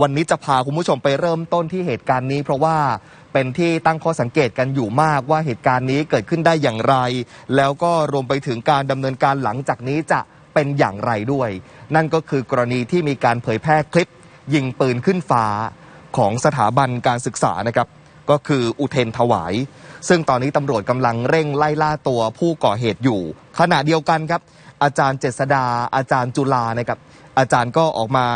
วันนี้จะพาคุณผู้ชมไปเริ่มต้นที่เหตุการณ์นี้ เพราะว่าเป็นที่ตั้งข้อสังเกตกันอยู่มากว่าเหตุการณ์นี้เกิดขึ้นได้อย่างไร แล้วก็รวมไปถึงการดำเนินการหลังจากนี้จะเป็นอย่างไรด้วย นั่นก็คือกรณีที่มีการเผยแพร่คลิป ยิงปืนขึ้นฟ้าของสถาบันการศึกษานะครับ ก็คืออุเทนถวาย ซึ่งตอนนี้ตำรวจกำลังเร่งไล่ล่าตัวผู้ก่อเหตุอยู่ ขณะเดียวกันครับ อาจารย์เจษดาอาจารย์จุลานะครับ อาจารย์ก็ออกมา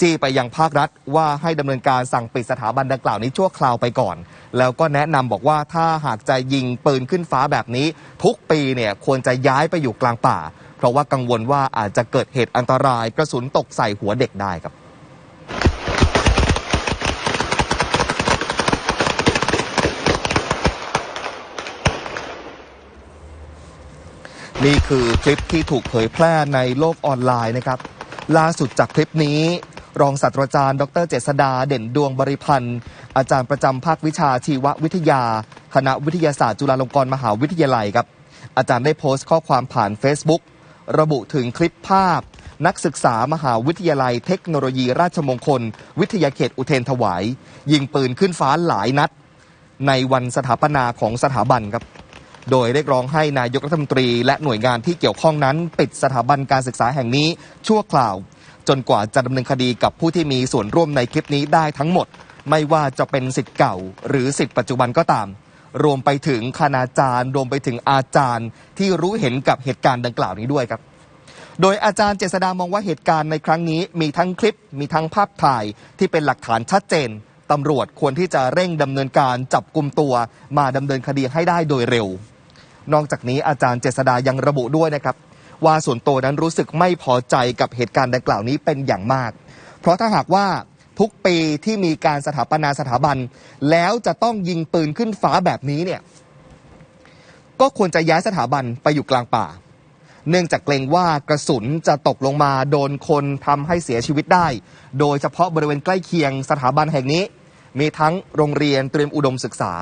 จี้ไปยังภาครัฐ ว่าให้ดำเนินการสั่งปิดสถาบันดังกล่าวนี้ชั่วคราวไปก่อน แล้วก็แนะนำบอกว่าถ้าหากจะยิงปืนขึ้นฟ้าแบบนี้ ทุกปีเนี่ยควรจะย้ายไปอยู่กลางป่า เพราะว่ากังวลว่าอาจจะเกิดเหตุอันตรายกระสุนตกใส่หัวเด็กได้ครับนี่คือคลิปที่ถูกเผยแพร่ในโลกออนไลน์นะครับ ล่าสุดจากคลิปนี้ รองศาสตราจารย์ ดรเจษดาเด่นดวงบริพันธ์อาจารย์ประจำภาควิชาชีววิทยา คณะวิทยาศาสตร์จุฬาลงกรณ์มหาวิทยาลัยครับ อาจารย์ได้โพสต์ข้อความผ่าน Facebook ระบุถึงคลิปภาพ นักศึกษามหาวิทยาลัยเทคโนโลยีราชมงคล วิทยาเขตอุเทนถวาย ยิงปืนขึ้นฟ้าหลายนัด ในวันสถาปนาของสถาบันครับ โดยเรียกร้องให้นายกรัฐมนตรี และหน่วยงานที่เกี่ยวข้องนั้น ปิดสถาบันการศึกษาแห่งนี้ชั่วคราว จนกว่าจะดำเนินคดีกับผู้ที่มีส่วนร่วมในคลิปนี้ได้ทั้งหมด ไม่ว่าจะเป็นสิทธิ์เก่า หรือสิทธิ์ปัจจุบันก็ตาม รวมไปถึงคณาจารย์ รวมไปถึงอาจารย์ที่รู้เห็นกับเหตุการณ์ดังกล่าวนี้ด้วยครับโดยอาจารย์เจษดามองว่าเหตุการณ์ในครั้งนี้ มีทั้งคลิปมีทั้งภาพถ่ายที่เป็นหลักฐานชัดเจน ตำรวจควรที่จะเร่งดำเนินการจับกลุ่มตัวมาดำเนินคดีให้ได้โดยเร็ว นอกจากนี้อาจารย์เจษดายังระบุด้วยนะครับ ว่าส่วนตัวนั้นรู้สึกไม่พอใจกับเหตุการณ์ดังกล่าวนี้เป็นอย่างมาก เพราะถ้าหากว่าทุกปีที่มีการสถาปนาสถาบัน แล้วจะต้องยิงปืนขึ้นฟ้าแบบนี้เนี่ยก็ควรจะย้ายสถาบันไปอยู่กลางป่า เนื่องจากเกรงว่ากระสุนจะตกลงมาโดนคนทำให้เสียชีวิตได้ โดยเฉพาะบริเวณใกล้เคียงสถาบันแห่งนี้ มีทั้งโรงเรียนเตรียมอุดมศึกษา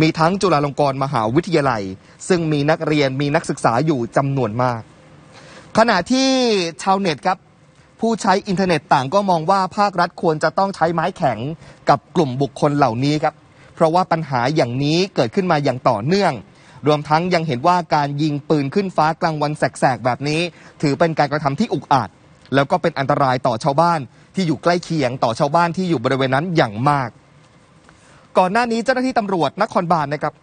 มีทั้งจุฬาลงกรณ์มหาวิทยาลัย ซึ่งมีนักเรียนมีนักศึกษาอยู่จำนวนมาก ขณะที่ชาวเน็ตครับผู้ใช้อินเทอร์เน็ตต่างก็มองว่าภาครัฐควรจะต้องใช้ไม้แข็งกับกลุ่มบุคคลเหล่านี้ครับ เพราะว่าปัญหาอย่างนี้เกิดขึ้นมาอย่างต่อเนื่อง รวมทั้งยังเห็นว่าการยิงปืนขึ้นฟ้ากลางวันแสกๆแบบนี้ ถือเป็นการกระทำที่อุกอาจ แล้วก็เป็นอันตรายต่อชาวบ้านที่อยู่ใกล้เคียงต่อชาวบ้านที่อยู่บริเวณนั้นอย่างมาก ก่อนหน้านี้เจ้าหน้าที่ตำรวจนครบาลนะครับ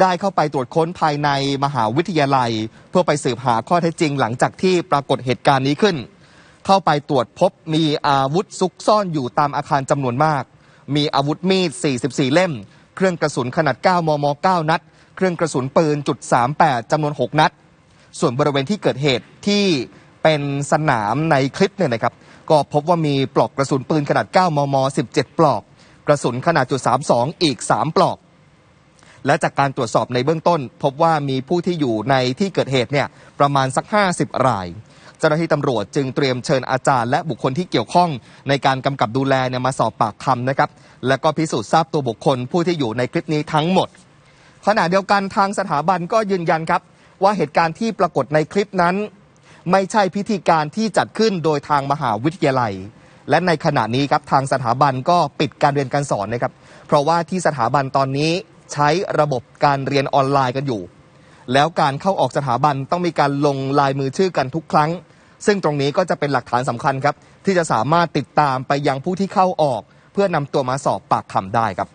ได้เข้าไปตรวจค้นภายในมหาวิทยาลัย เพื่อไปสืบหาข้อเท็จจริงหลังจากที่ปรากฏเหตุการณ์นี้ขึ้น เข้าไปตรวจพบมีอาวุธซุกซ่อนอยู่ตามอาคารจำนวนมาก มีอาวุธมีด 44 เล่ม เครื่องกระสุนขนาด 9 มม 9 นัด เครื่องกระสุนปืนจุด38จำนวน 6 นัด ส่วนบริเวณที่เกิดเหตุที่เป็นสนามในคลิปเนี่ยนะครับ ก็พบว่ามีปลอกกระสุนปืนขนาด 9 มม 17 ปลอก กระสุนขนาดจุด32 อีก 3 ปลอก และจากการตรวจสอบในเบื้องต้น พบว่ามีผู้ที่อยู่ในที่เกิดเหตุเนี่ยประมาณสัก 50 ราย เจ้าหน้าที่ตำรวจจึงเตรียมเชิญอาจารย์และบุคคลที่เกี่ยวข้อง ในการกำกับดูแลเนี่ยมาสอบปากคำนะครับ และก็พิสูจน์ทราบตัวบุคคลผู้ที่อยู่ในคลิปนี้ทั้งหมด ขณะเดียวกันทางสถาบันก็ยืนยันครับ ว่าเหตุการณ์ที่ปรากฏในคลิปนั้น ไม่ใช่พิธีการที่จัดขึ้นโดยทางมหาวิทยาลัย และในขณะนี้ครับทางสถาบันก็ปิดการเรียนการสอนนะครับ เพราะว่าที่สถาบันตอนนี้ใช้ระบบการเรียนออนไลน์กันอยู่ แล้วการเข้าออกสถาบันต้องมีการลงลายมือชื่อกันทุกครั้ง ซึ่งตรงนี้ก็จะเป็นหลักฐานสำคัญครับ ที่จะสามารถติดตามไปยังผู้ที่เข้าออก เพื่อนำตัวมาสอบปากคำได้ครับ